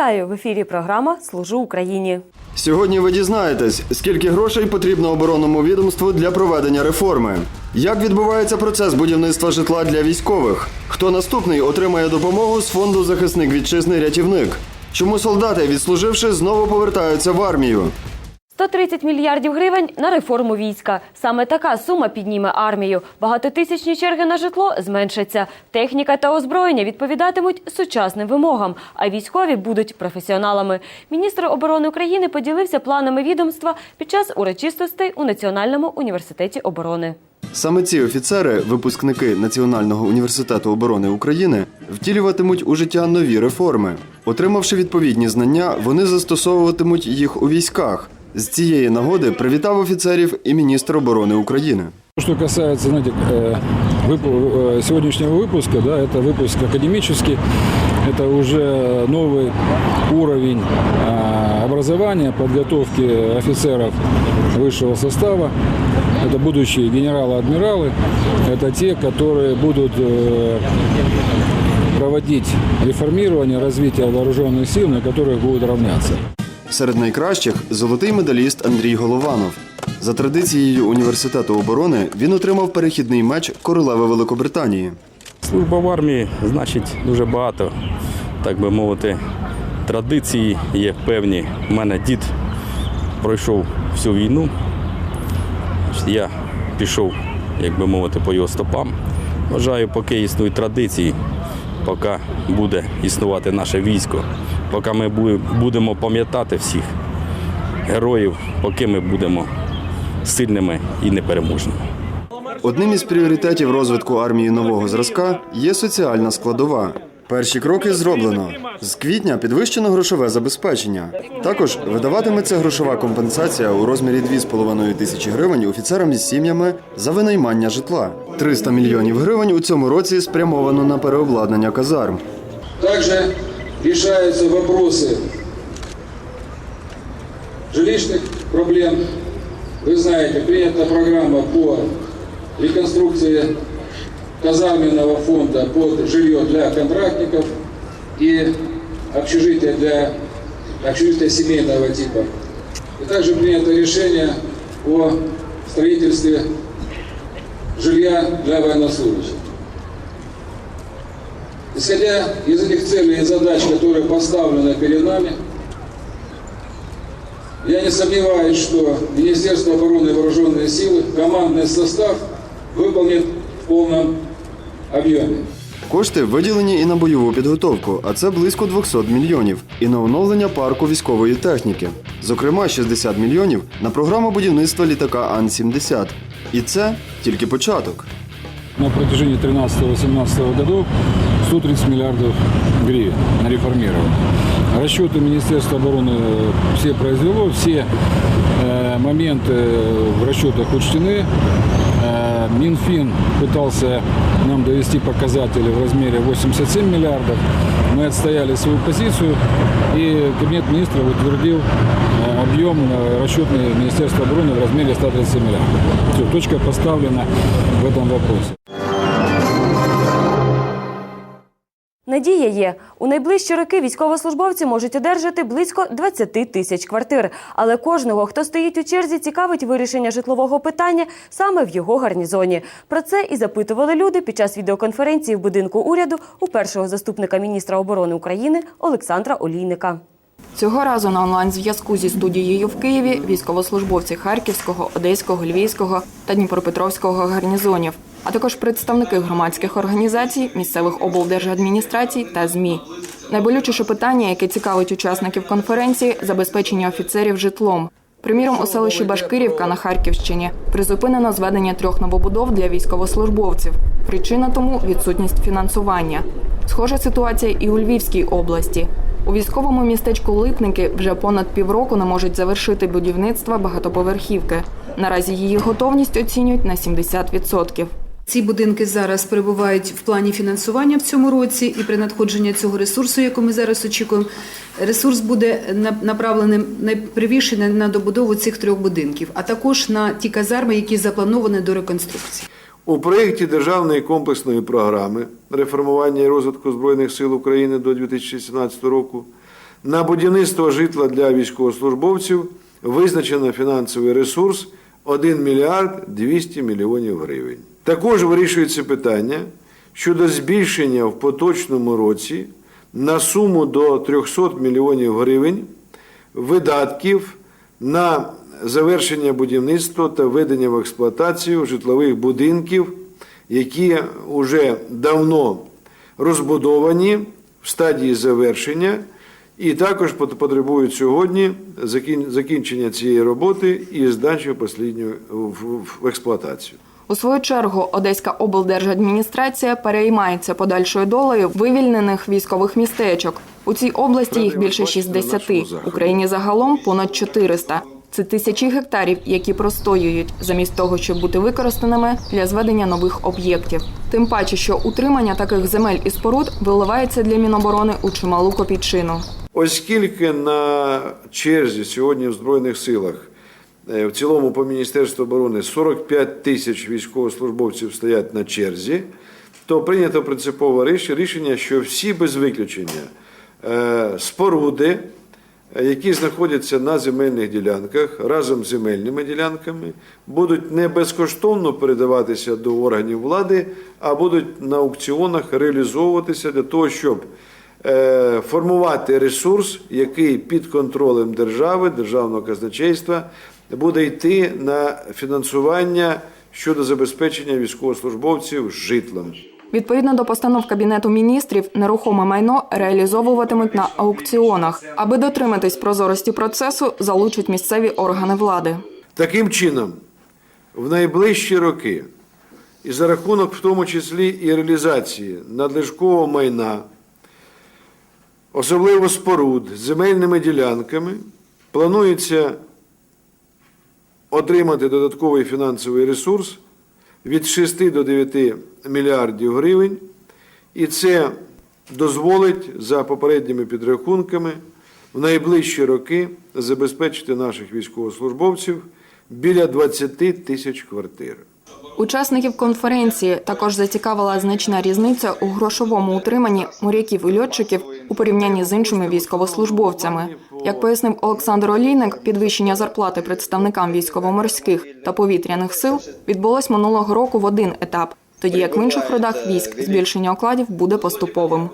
Вітаю в ефірі. Програма Служу Україні. Сьогодні ви дізнаєтесь, скільки грошей потрібно оборонному відомству для проведення реформи. Як відбувається процес будівництва житла для військових? Хто наступний отримає допомогу з фонду захисник вітчизни рятівник? Чому солдати, відслуживши, знову повертаються в армію? 130 мільярдів гривень на реформу війська. Саме така сума підніме армію. Багатотисячні черги на житло зменшаться. Техніка та озброєння відповідатимуть сучасним вимогам, а військові будуть професіоналами. Міністр оборони України поділився планами відомства під час урочистостей у Національному університеті оборони. Саме ці офіцери, випускники Національного університету оборони України, втілюватимуть у життя нові реформи. Отримавши відповідні знання, вони застосовуватимуть їх у військах. З цієї нагоди привітав офіцерів і міністр оборони України. Что касается, знаете, э, вып- э, сегодняшнего выпуска, да, это выпуск академический, это уже новый уровень а, образования, подготовки офицеров высшего состава. Это будущие генералы-адмиралы, это те, которые будут э, проводить реформирование, развитие вооруженных сил, на которых будут равняться. Серед найкращих золотий медаліст Андрій Голованов. За традицією університету оборони він отримав перехідний меч королеви Великобританії. Служба в армії значить дуже багато, так би мовити, традиції є певні. У мене дід пройшов всю війну. Я пішов, як би мовити, по його стопам. Вважаю, поки існують традиції, поки буде існувати наше військо, поки ми будемо пам'ятати всіх героїв, поки ми будемо сильними і непереможними. Одним із пріоритетів розвитку армії нового зразка є соціальна складова. Перші кроки зроблено. З квітня підвищено грошове забезпечення. Також видаватиметься грошова компенсація у розмірі 2,5 тисячі гривень офіцерам із сім'ями за винаймання житла. 300 мільйонів гривень у цьому році спрямовано на переобладнання казарм. Также решаются вопросы жилищных проблем. Вы знаете, принята программа по реконструкции казарменного фонда под жилье для контрактников и общежития для общежития семейного типа. И также принято решение о строительстве жилья для военнослужащих. Исходя из этих целей и задач, которые поставлены перед нами, я не сомневаюсь, что Министерство обороны и вооруженные силы, командный состав выполнит в полном объеме. Кошти виділені і на бойову підготовку, а це близько 200 мільйонів, і на оновлення парку військової техніки. Зокрема, 60 мільйонів на програму будівництва літака Ан-70. І це тільки початок. на протяжении 13-18 годов 130 миллиардов гривен на реформирование. Расчеты Министерства обороны все произвело, все э, моменты в расчетах учтены. Э, Минфин пытался нам довести показатели в размере 87 миллиардов. Мы отстояли свою позицию, и Кабинет министров утвердил э, объем э, расчетный Министерства обороны в размере 130 миллиардов. Все, точка поставлена в этом вопросе. Надія є. У найближчі роки військовослужбовці можуть одержати близько 20 тисяч квартир. Але кожного, хто стоїть у черзі, цікавить вирішення житлового питання саме в його гарнізоні. Про це і запитували люди під час відеоконференції в будинку уряду у першого заступника міністра оборони України Олександра Олійника. Цього разу на онлайн-зв'язку зі студією в Києві військовослужбовці Харківського, Одеського, Львівського та Дніпропетровського гарнізонів, а також представники громадських організацій, місцевих облдержадміністрацій та ЗМІ. Найболючіше питання, яке цікавить учасників конференції забезпечення офіцерів житлом. Приміром, у селищі Башкирівка на Харківщині призупинено зведення трьох новобудов для військовослужбовців. Причина тому відсутність фінансування. Схожа ситуація і у Львівській області. У військовому містечку Липники вже понад півроку не можуть завершити будівництво багатоповерхівки. Наразі її готовність оцінюють на 70%. Ці будинки зараз перебувають в плані фінансування в цьому році, і при надходженні цього ресурсу, який ми зараз очікуємо, ресурс буде на- направлений найпривіше на- на добудову цих трьох будинків, а також на ті казарми, які заплановані до реконструкції. У проєкті державної комплексної програми реформування і розвитку Збройних сил України до 2017 року На будівництво житла для військовослужбовців визначено фінансовий ресурс 1 мільярд 200 мільйонів гривень. Також вирішується питання щодо збільшення в поточному році на суму до 300 мільйонів гривень видатків на завершення будівництва та введення в експлуатацію житлових будинків, які вже давно розбудовані в стадії завершення, і також потребують сьогодні закінчення цієї роботи і здачі в експлуатацію. У свою чергу Одеська облдержадміністрація переймається подальшою долею вивільнених військових містечок. У цій області їх більше 60, в Україні загалом понад 400. Це тисячі гектарів, які простоюють, замість того, щоб бути використаними для зведення нових об'єктів. Тим паче, що утримання таких земель і споруд виливається для Міноборони у чималу копійчину. Оскільки на черзі сьогодні в Збройних силах в цілому по Міністерству оборони 45 тисяч військовослужбовців стоять на черзі, то прийнято принципове рішення, що всі без виключення е, споруди, е, які знаходяться на земельних ділянках разом з земельними ділянками, будуть не безкоштовно передаватися до органів влади, а будуть на аукціонах реалізовуватися для того, щоб е, формувати ресурс, який під контролем держави, державного казначейства буде йти на фінансування щодо забезпечення військовослужбовців житлом. Відповідно до постанов Кабінету міністрів, нерухоме майно реалізовуватимуть на аукціонах. Аби дотриматись прозорості процесу, залучать місцеві органи влади. Таким чином, в найближчі роки, і за рахунок в тому числі і реалізації надлишкового майна, особливо споруд з земельними ділянками, планується отримати додатковий фінансовий ресурс від 6 до 9 мільярдів гривень, і це дозволить за попередніми підрахунками в найближчі роки забезпечити наших військовослужбовців біля 20 тисяч квартир. Учасників конференції також зацікавила значна різниця у грошовому утриманні моряків і льотчиків у порівнянні з іншими військовослужбовцями. Як пояснив Олександр Олійник, підвищення зарплати представникам військово-морських та повітряних сил відбулось минулого року в один етап, тоді як в інших родах військ збільшення окладів буде поступовим.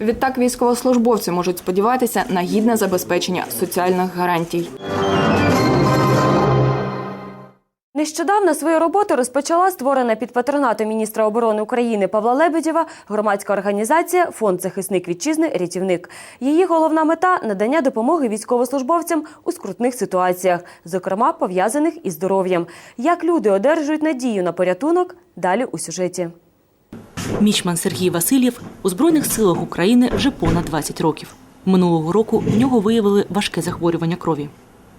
Відтак військовослужбовці можуть сподіватися на гідне забезпечення соціальних гарантій. Нещодавно свою роботу розпочала створена під патронатом міністра оборони України Павла Лебедєва громадська організація Фонд захисник вітчизни Рятівник. Її головна мета надання допомоги військовослужбовцям у скрутних ситуаціях, зокрема пов'язаних із здоров'ям. Як люди одержують надію на порятунок? Далі у сюжеті. Мічман Сергій Васильєв у Збройних силах України вже понад 20 років. Минулого року в нього виявили важке захворювання крові.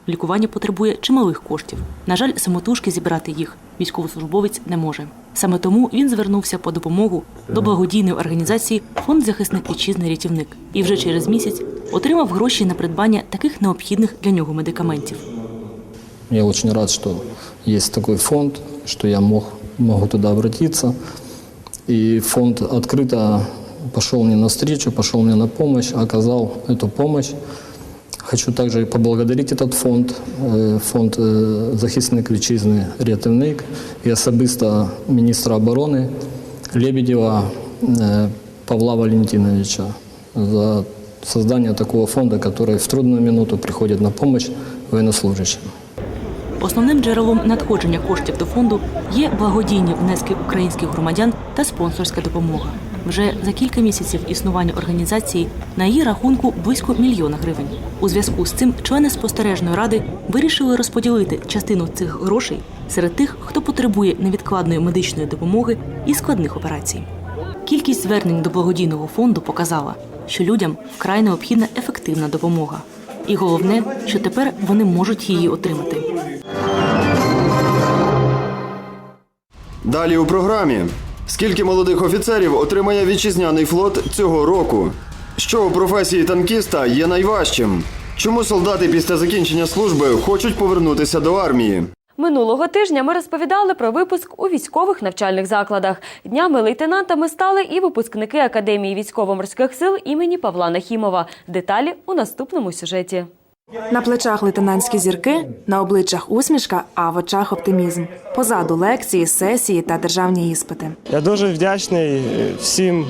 Лікування потребує чималих коштів. На жаль, самотужки зібрати їх військовослужбовець не може. Саме тому він звернувся по допомогу до благодійної організації Фонд захисник вітчизни рятівник і вже через місяць отримав гроші на придбання таких необхідних для нього медикаментів. Я очень рад, что есть такой фонд, что я мог, могу туда обратиться. И фонд открыто пошел мне навстречу, пошел мне на помощь, оказал эту помощь. Хочу также поблагодарить этот фонд, е, фонд е, захисник вітчизни «Рятівник» і особисто міністра оборони Лебедєва е, Павла Валентиновича за создание такого фонда, который в трудную минуту приходит на помощь военнослужащим. Основним джерелом надходження коштів до фонду є благодійні внески українських громадян та спонсорська допомога. Вже за кілька місяців існування організації на її рахунку близько мільйона гривень. У зв'язку з цим члени спостережної ради вирішили розподілити частину цих грошей серед тих, хто потребує невідкладної медичної допомоги і складних операцій. Кількість звернень до благодійного фонду показала, що людям вкрай необхідна ефективна допомога. І головне, що тепер вони можуть її отримати. Далі у програмі. Скільки молодих офіцерів отримає вітчизняний флот цього року? Що у професії танкіста є найважчим? Чому солдати після закінчення служби хочуть повернутися до армії? Минулого тижня ми розповідали про випуск у військових навчальних закладах. Днями лейтенантами стали і випускники Академії військово-морських сил імені Павла Нахімова. Деталі у наступному сюжеті. На плечах лейтенантські зірки, на обличчях усмішка, а в очах оптимізм. Позаду лекції, сесії та державні іспити. Я дуже вдячний е, всім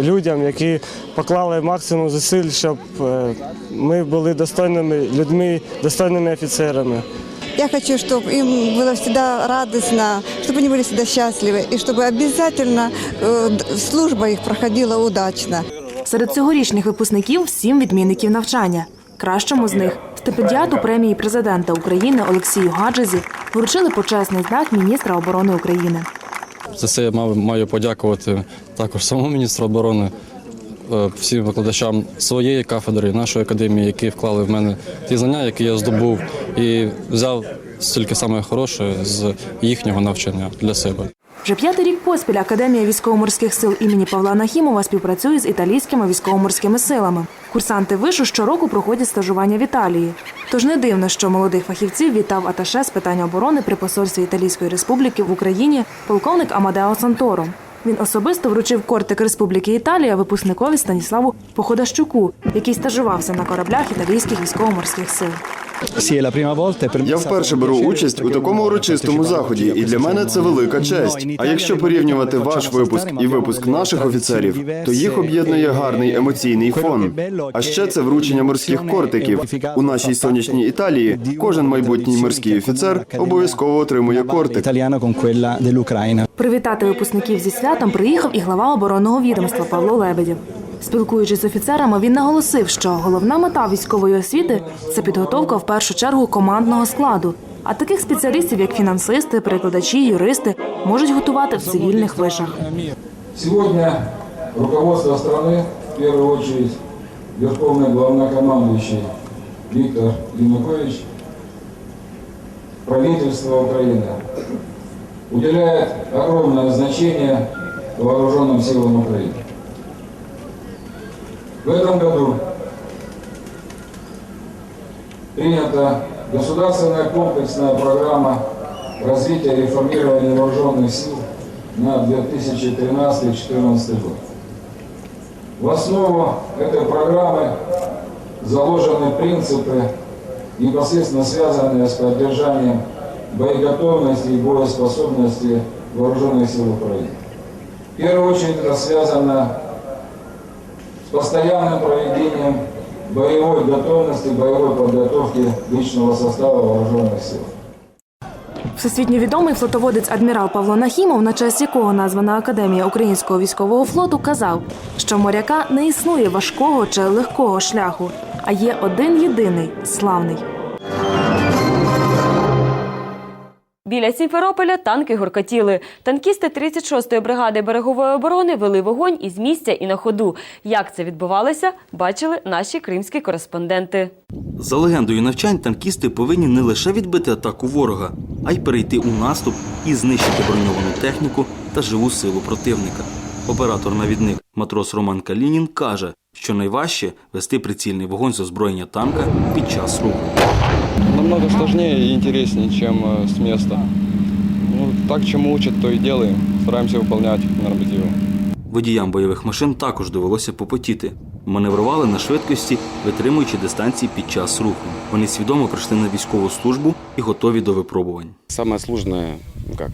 людям, які поклали максимум зусиль, щоб е, ми були достойними людьми, достойними офіцерами. Я хочу, чтобы им было всегда радостно, чтобы они были всегда счастливы, и чтобы обязательно э, д- служба их проходила удачно. Серед цьогорічних випускників сім відмінників навчання. Кращому з них стипендіату премії президента України Олексію Гаджезі вручили почесний знак міністра оборони України. За це я маю подякувати також самому міністру оборони, е, всім викладачам своєї кафедри, нашої академії, які вклали в мене ті знання, які я здобув, і взяв стільки саме хороше з їхнього навчання для себе. Вже п'ятий рік поспіль Академія військово-морських сил імені Павла Нахімова співпрацює з італійськими військово-морськими силами. Курсанти вишу щороку проходять стажування в Італії. Тож не дивно, що молодих фахівців вітав аташе з питань оборони при посольстві Італійської Республіки в Україні полковник Амадео Санторо. Він особисто вручив кортик Республіки Італія випускникові Станіславу Походащуку, який стажувався на кораблях італійських військово-морських сил. Я вперше беру участь у такому урочистому заході, і для мене це велика честь. А якщо порівнювати ваш випуск і випуск наших офіцерів, то їх об'єднує гарний емоційний фон. А ще це вручення морських кортиків. У нашій сонячній Італії кожен майбутній морський офіцер обов'язково отримує кортик. Привітати випускників зі святом приїхав і глава оборонного відомства Павло Лебедєв. Спілкуючись з офіцерами, він наголосив, що головна мета військової освіти це підготовка в першу чергу командного складу. А таких спеціалістів, як фінансисти, перекладачі, юристи, можуть готувати в цивільних вишах. Сегодня руководство страны, в первую очередь Верховный Главнокомандующий Виктор Янукович, правительство Украины уделяет огромное значение вооруженным силам Украины. В этом году принята государственная комплексная программа развития и реформирования вооруженных сил на 2013-2014 год. В основу этой программы заложены принципы, непосредственно связанные с поддержанием боеготовности и боеспособности вооруженных сил Украины. В первую очередь это связано с постоянным проведением боевой готовности, боевой подготовки личного состава вооруженных сил. Всесвітньо відомий флотоводець адмірал Павло Нахімов, на честь якого названа Академія українського військового флоту, казав, що моряка не існує важкого чи легкого шляху, а є один єдиний славний. Біля Сімферополя танки гуркотіли. Танкісти 36-ї бригади берегової оборони вели вогонь із місця і на ходу. Як це відбувалося, бачили наші кримські кореспонденти. За легендою навчань, танкісти повинні не лише відбити атаку ворога, а й перейти у наступ і знищити броньовану техніку та живу силу противника. Оператор-навідник матрос Роман Калінін каже, що найважче вести прицільний вогонь з озброєння танка під час руху Намного сложнее и интереснее, чем э, с места. Ну, так, чему учат, то и делаем. Стараемся выполнять нормативы. Водіям бойових машин також довелося попотіти. Маневрували на швидкості, витримуючи дистанції під час руху. Вони свідомо прийшли на військову службу і готові до випробувань. Самое сложное, ну как,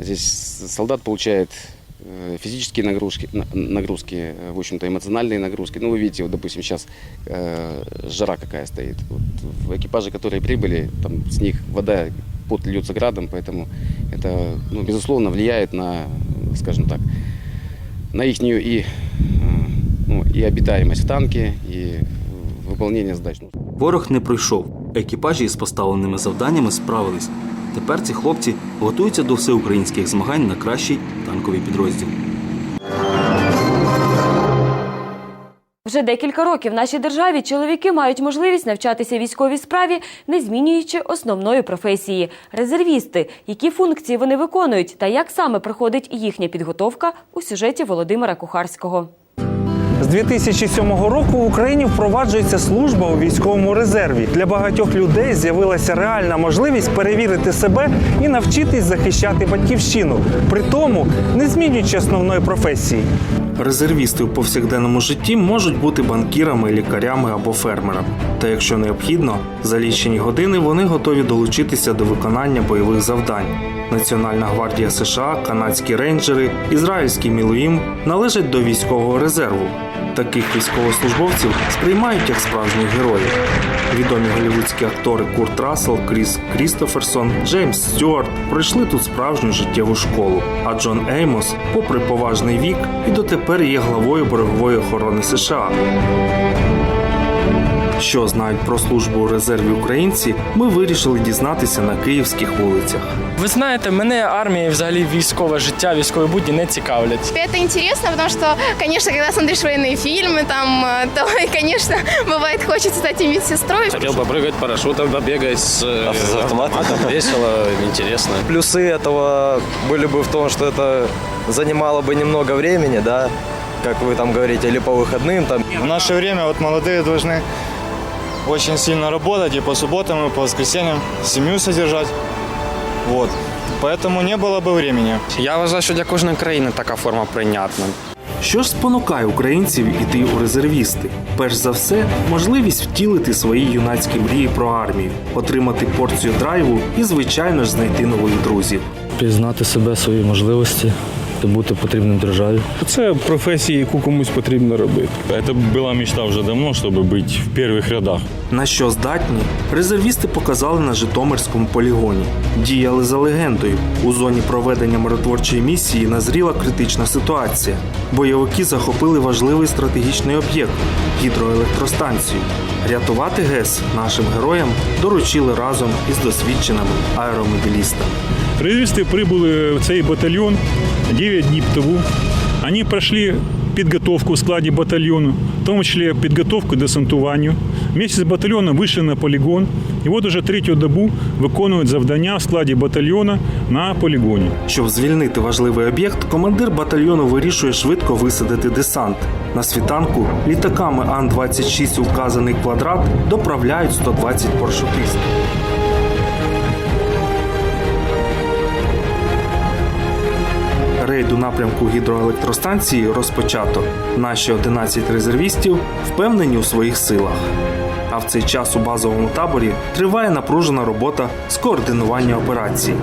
здесь солдат получает э, физические нагрузки, на- нагрузки, э, в общем-то, эмоциональные нагрузки. Ну, вы видите, вот, допустим, сейчас э, жара какая стоит. Вот в экипаже, которые прибыли, там с них вода, пот льется градом, поэтому это, ну, безусловно, влияет на, скажем так, на их и, э, ну, и обитаемость в танке, и выполнение задач. Ворог не пройшов. Екіпажі із поставленими завданнями справились. Тепер ці хлопці готуються до всеукраїнських змагань на кращий танковий підрозділ. Вже декілька років в нашій державі чоловіки мають можливість навчатися військовій справі, не змінюючи основної професії резервісти. Які функції вони виконують та як саме проходить їхня підготовка у сюжеті Володимира Кухарського. З 2007 року в Україні впроваджується служба у військовому резерві. Для багатьох людей з'явилася реальна можливість перевірити себе і навчитись захищати батьківщину, при тому не змінюючи основної професії. Резервісти у повсякденному житті можуть бути банкірами, лікарями або фермерами. Та якщо необхідно, за лічені години вони готові долучитися до виконання бойових завдань. Національна гвардія США, канадські рейнджери, ізраїльський Мілуїм належать до військового резерву. Таких військовослужбовців сприймають як справжніх героїв. Відомі голівудські актори Курт Рассел, Кріс Крістоферсон, Джеймс Стюарт пройшли тут справжню життєву школу. А Джон Еймос, попри поважний вік, і дотепер є главою берегової охорони США. Що знають про службу у резерві українці, ми вирішили дізнатися на київських вулицях. Ви знаєте, мене армія, і взагалі військове життя, військові будні не цікавлять. Это интересно, потому что, конечно, когда смотришь военные фильмы, там, э, то, конечно, бывает хочется стать и медсестрой. Хотел бы прыгать парашютом, побегать с э, автоматом. Весело, интересно. Плюсы этого были бы в том, что это занимало бы немного времени, да, как вы там говорите, или по выходным там. В наше время вот молодые должны очень сильно работать и по субботам, и по воскресеньям семью содержать. Вот. Поэтому не было бы времени. Я вважаю, що для кожної країни така форма прийнятна. Що ж спонукає українців іти у резервісти? Перш за все, можливість втілити свої юнацькі мрії про армію, отримати порцію драйву і, звичайно ж, знайти нових друзів. Пізнати себе, свої можливості та бути потрібним державі. Це професія, яку комусь потрібно робити. Це була мечта вже давно, щоб бути в перших рядах. На що здатні, резервісти показали на Житомирському полігоні. Діяли за легендою. У зоні проведення миротворчої місії назріла критична ситуація. Бойовики захопили важливий стратегічний об'єкт гідроелектростанцію. Рятувати ГЕС нашим героям доручили разом із досвідченими аеромобілістами. Резервісти прибули в цей батальйон 9 днів тому. Вони пройшли підготовку в складі батальйону, в тому числі підготовку к десантуванню. Вместе з батальйоном вийшли на полігон. І от уже третю добу виконують завдання в складі батальйона на полігоні. Щоб звільнити важливий об'єкт, командир батальйону вирішує швидко висадити десант. На світанку літаками Ан-26 у вказаний квадрат доправляють 120 парашутистів. Рейд у напрямку гідроелектростанції розпочато. Наші 11 резервістів впевнені у своїх силах. А в цей час у базовому таборі триває напружена робота з координування операцій.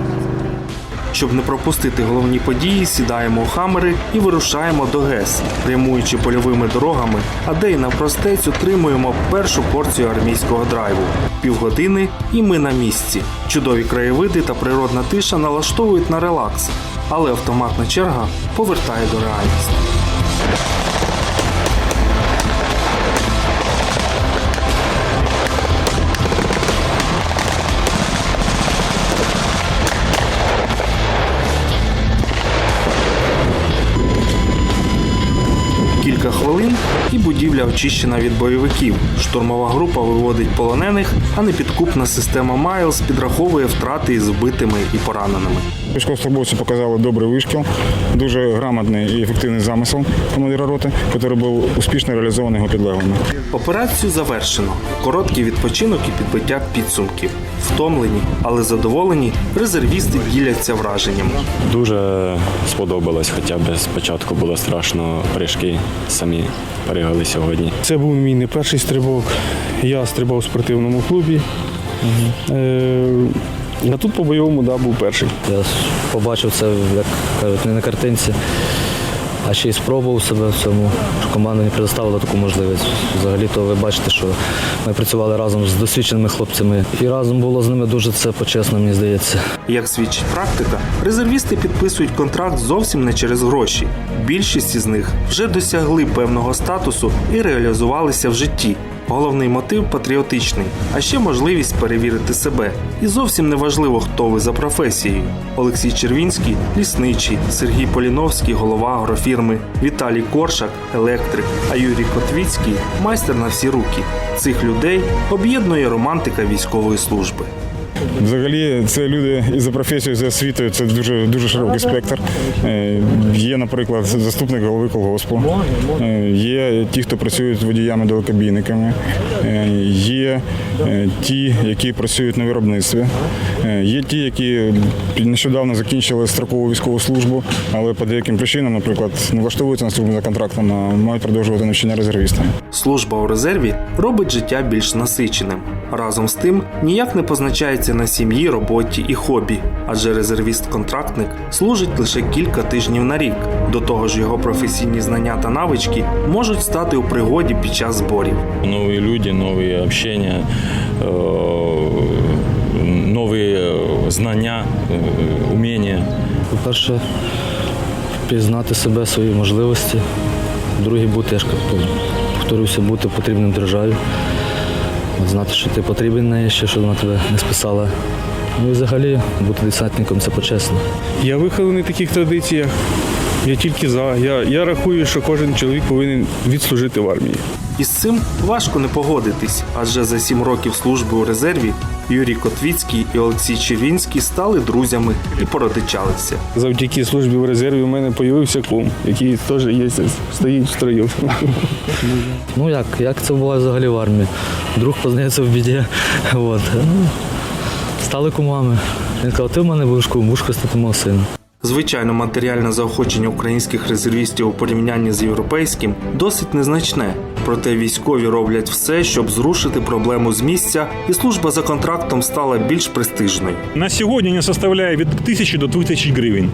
Щоб не пропустити головні події, сідаємо у хамери і вирушаємо до ГЕС, прямуючи польовими дорогами, а де й навпростець отримуємо першу порцію армійського драйву. Півгодини і ми на місці. Чудові краєвиди та природна тиша налаштовують на релакс, але автоматна черга повертає до реальності. І будівля очищена від бойовиків. Штурмова група виводить полонених, а непідкупна система Майлз підраховує втрати із вбитими і пораненими. Військовослужбовці показали добрий вишкіл, дуже грамотний і ефективний замисел командира роти, який був успішно реалізований його підлеглими. Операцію завершено. Короткий відпочинок і підбиття підсумків. Втомлені, але задоволені, резервісти діляться враженнями. Дуже сподобалось, хоча б спочатку було страшно, прыжки самі перегали сьогодні. Це був мій не перший стрибок. Я стрибав у спортивному клубі. Е, а тут по бойовому да, був перший. Я побачив це, як кажуть, не на картинці, а ще й спробував себе в цьому. Команда не предоставила таку можливість. Взагалі-то ви бачите, що ми працювали разом з досвідченими хлопцями. І разом було з ними дуже це почесно, мені здається. Як свідчить практика, резервісти підписують контракт зовсім не через гроші. Більшість із них вже досягли певного статусу і реалізувалися в житті. Головний мотив патріотичний, а ще можливість перевірити себе. І зовсім не важливо, хто ви за професією. Олексій Червінський лісничий, Сергій Поліновський, голова агрофірми, Віталій Коршак, електрик, а Юрій Котвіцький майстер на всі руки. Цих людей об'єднує романтика військової служби. Взагалі, це люди і за професією, за освітою. Це дуже дуже широкий спектр. Е, Є, наприклад, заступник голови колгоспу, е, є ті, хто працюють водіями далекобійниками, е, є ті, які працюють на виробництві, є ті, які нещодавно закінчили строкову військову службу, але по деяким причинам, наприклад, не влаштовуються на службу за контрактом, а мають продовжувати навчання резервістами. Служба у резерві робить життя більш насиченим. Разом з тим ніяк не позначається на сім'ї, роботі і хобі, адже резервіст-контрактник служить лише кілька тижнів на рік. До того ж, його професійні знання та навички можуть стати у пригоді під час зборів. Новые люди, новые общения, э, новые э, знания, э, умения. По-перше, пізнати себе, свої можливості. Друге, бути, я ж кажу, повторюся, бути потрібним державі. Знати, що ти потрібен ще що вона тебе не списала. Ну і взагалі бути десантником це почесно. Я вихований в таких традиціях. Я тільки за. Я, я рахую, що кожен чоловік повинен відслужити в армії. Із цим важко не погодитись, адже за сім років служби у резерві Юрій Котвіцький і Олексій Червінський стали друзями і породичалися. Завдяки службі в резерві у мене з'явився кум, який теж є, стоїть в строю. Ну як, як це буває взагалі в армії? Друг познається в біді. От. Ну, стали кумами. Він сказав, ти в мене будеш кум, будеш хрестити мого сина. Звичайно, матеріальне заохочення українських резервістів у порівнянні з європейським досить незначне. Проте військові роблять все, щоб зрушити проблему з місця, і служба за контрактом стала більш престижною. На сьогодні не составляє від тисячі до 2000 гривень.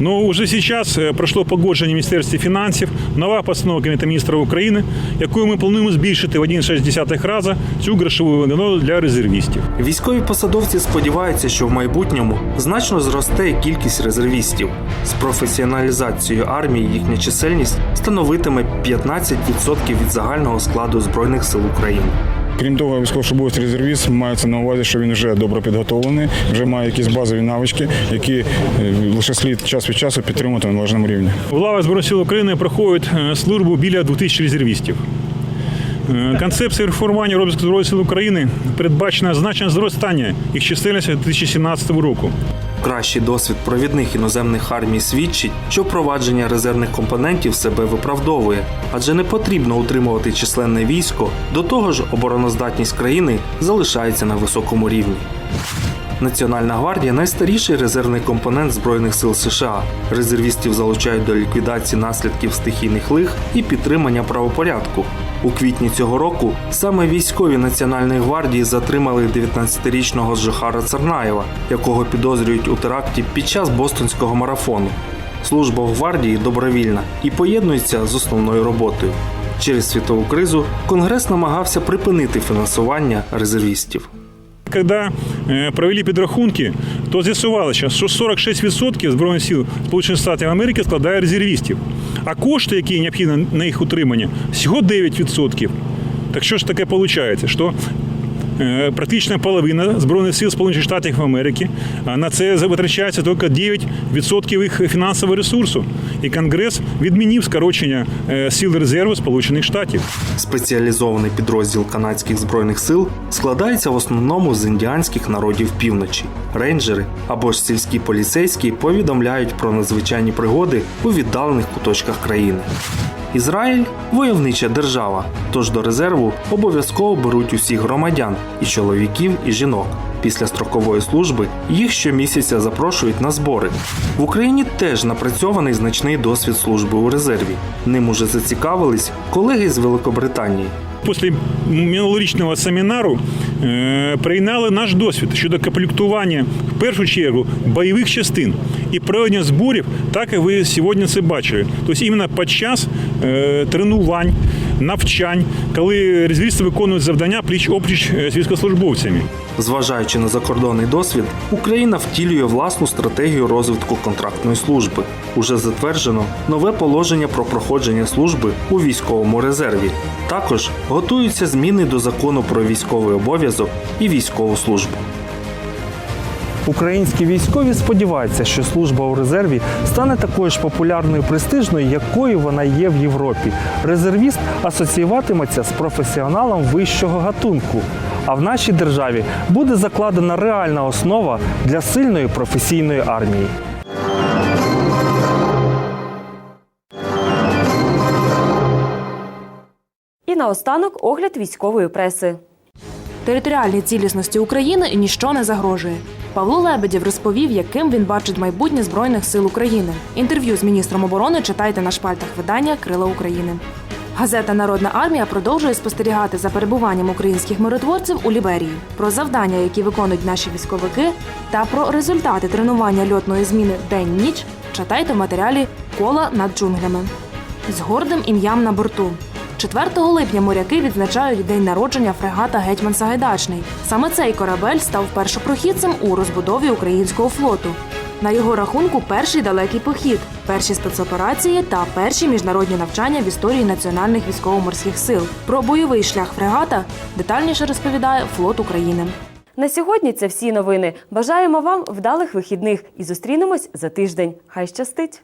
Но уже сейчас е, пройшло погодження Міністерстві фінансів, нова постанова Кабінету міністрів України, якою ми плануємо збільшити в 1,6 рази цю грошову винагороду для резервістів. Військові посадовці сподіваються, що в майбутньому значно зросте кількість резервістів. З професіоналізацією армії їхня чисельність становитиме 15% від загального складу збройних сил України. Крім того, військовослужбовець резервіст мається на увазі, що він вже добре підготовлений, вже має якісь базові навички, які е, лише слід час від часу підтримувати на належному рівні. В Збройних сил України проходить е, службу біля 2000 резервістів. Е, Концепція реформування розвитку Збройних сил України передбачено значне зростання їх чисельності 2017 року. Кращий досвід провідних іноземних армій свідчить, що впровадження резервних компонентів себе виправдовує, адже не потрібно утримувати численне військо. До того ж, обороноздатність країни залишається на високому рівні. Національна гвардія найстаріший резервний компонент Збройних сил США. Резервістів залучають до ліквідації наслідків стихійних лих і підтримання правопорядку. У квітні цього року саме військові Національної гвардії затримали 19-річного Жохара Царнаєва, якого підозрюють у теракті під час бостонського марафону. Служба в гвардії добровільна і поєднується з основною роботою. Через світову кризу Конгрес намагався припинити фінансування резервістів. Когда е, провели підрахунки, то з'ясувалося, що 46% Збройних сил Сполучених Штатів Америки складає резервістів, а кошти, які необхідні на їх утримання, всього 9%. Так що ж таке виходить? Що практично половина Збройних сил Сполучених Штатів Америки а на це витрачається тільки 9% їх фінансового ресурсу. І Конгрес відмінив скорочення е, сил резерву Сполучених Штатів. Спеціалізований підрозділ канадських збройних сил складається в основному з індіанських народів півночі. Рейнджери або ж сільські поліцейські повідомляють про надзвичайні пригоди у віддалених куточках країни. Ізраїль войовнича держава, тож до резерву обов'язково беруть усіх громадян і чоловіків, і жінок. Після строкової служби їх щомісяця запрошують на збори. В Україні теж напрацьований значний досвід служби у резерві. Ним уже зацікавились колеги з Великобританії. Після минулорічного семінару е, прийняли наш досвід щодо комплектування в першу чергу бойових частин і проведення зборів, так як ви сьогодні це бачили. Тобто іменно під час е, тренувань, навчань, коли резервісти виконують завдання пліч опліч з військовослужбовцями. Зважаючи на закордонний досвід, Україна втілює власну стратегію розвитку контрактної служби. Уже затверджено нове положення про проходження служби у військовому резерві. Також готуються зміни до закону про військовий обов'язок і військову службу. Українські військові сподіваються, що служба у резерві стане такою ж популярною престижною, якою вона є в Європі. Резервіст асоціюватиметься з професіоналом вищого гатунку. А в нашій державі буде закладена реальна основа для сильної професійної армії. І наостанок огляд військової преси. Територіальній цілісності України ніщо не загрожує. Павло Лебедєв розповів, яким він бачить майбутнє збройних сил України. Інтерв'ю з міністром оборони читайте на шпальтах видання Крила України. Газета Народна армія продовжує спостерігати за перебуванням українських миротворців у Ліберії, про завдання, які виконують наші військовики, та про результати тренування льотної зміни день-ніч читайте в матеріалі Кола над джунглями з гордим ім'ям на борту. 4 липня моряки відзначають день народження фрегата Гетьман Сагайдачний. Саме цей корабель став першопрохідцем у розбудові українського флоту. На його рахунку перший далекий похід, перші спецоперації та перші міжнародні навчання в історії національних військово-морських сил. Про бойовий шлях фрегата детальніше розповідає флот України. На сьогодні це всі новини. Бажаємо вам вдалих вихідних і зустрінемось за тиждень. Хай щастить!